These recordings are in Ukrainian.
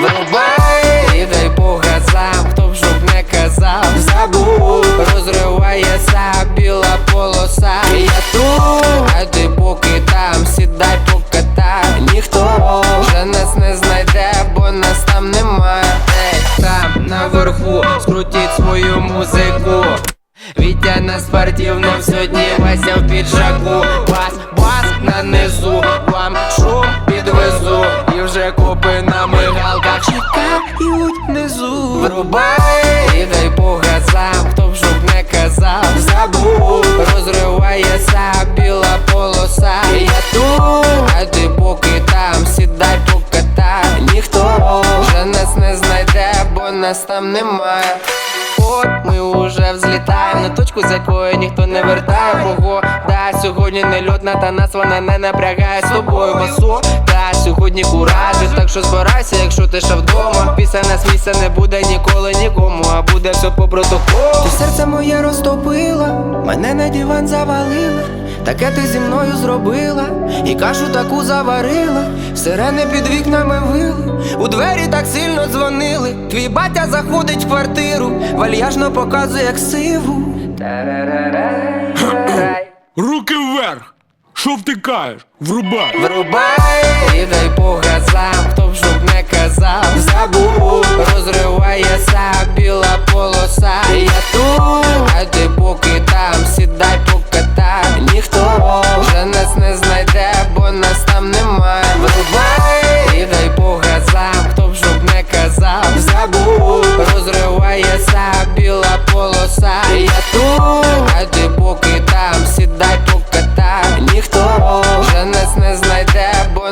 Вирубай, і дай Бога сам, хто б жоб не казав, забув, розривається біла полоса. Я тут, а поки там, сідай по кота, ніхто вже нас не знайде, бо нас там нема. Ей, наверху, скрутіть свою музику. Вітя на спортивному сьогодні Вася в піджаку, бас, бас на низу вам. Внизу Врубай. І дай по газам, хто б щоб не казав. Забув, розривається біла полоса. Я тут, а ти поки там, сідай покатай. Ніхто вже нас не знайде, бо нас там немає От ми уже взлітаємо на точку, з якої ніхто не вертає. Бого, да, сьогодні не льотна, та нас вона не напрягає. З тобою басу Та сьогодні куражі, так що збирайся, якщо ти ще вдома Після нас місця не буде ніколи нікому, а буде все по протоколу Ти серце моє розтопила, мене на диван завалила Таке ти зі мною зробила, і кашу таку заварила, сирени під вікнами вили, у двері так сильно дзвонили. Твій батя заходить в квартиру, вальяжно показує як сиву. Руки вверх! Що втикаєш? Врубай! Врубай і дай по газам, хто б щоб не казав, забув, розривається біла полоса. Я тут, а ти поки там, сідай покатай Ніхто. Вже нас не знайде, бо нас там немає. Врубай і дай по газам, хто б щоб не казав, забув, розривається біла полоса. Я тут, а ти поки там, сідай покатай Ніхто. Вже нас не знайде,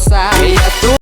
força.